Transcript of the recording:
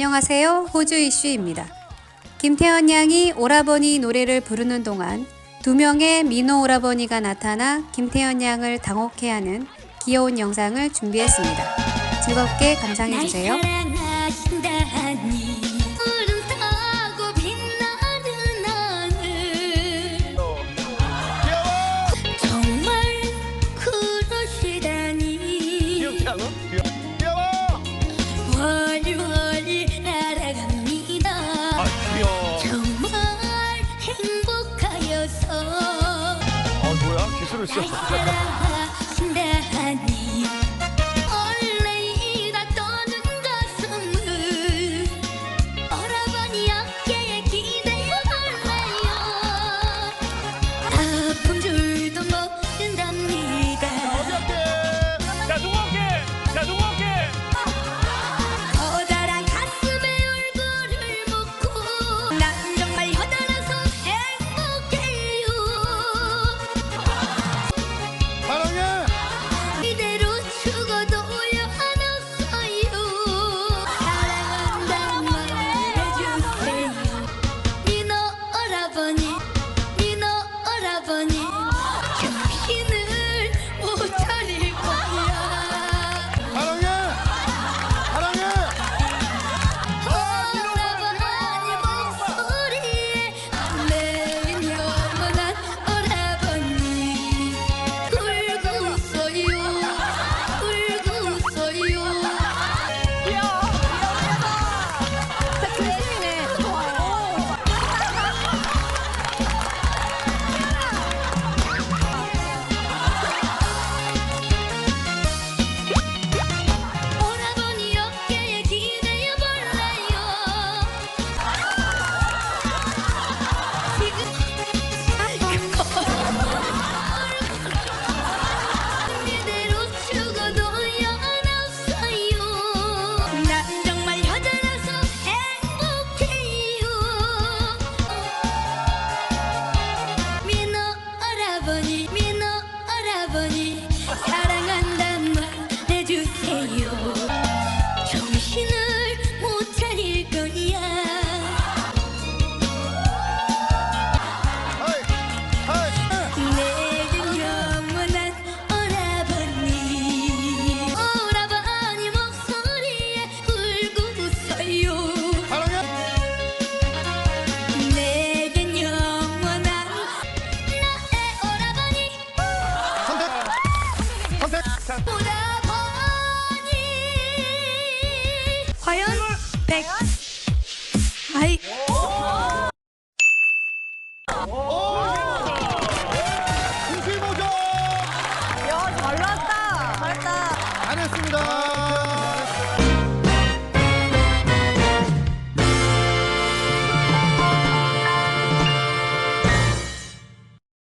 안녕하세요. 호주 이슈입니다. 김태현 양이 오라버니 노래를 부르는 동안 두 명의 민호 오라버니가 나타나 김태현 양을 당혹해 하는 귀여운 영상을 준비했습니다. 즐겁게 감상해 주세요. 있어서 아 뭐야? 기술을 쓰셨다. 보라색 보다 보니 과연 백 아이 오! 95점! 야, 잘 나왔다. 잘했다. 안 했습니다.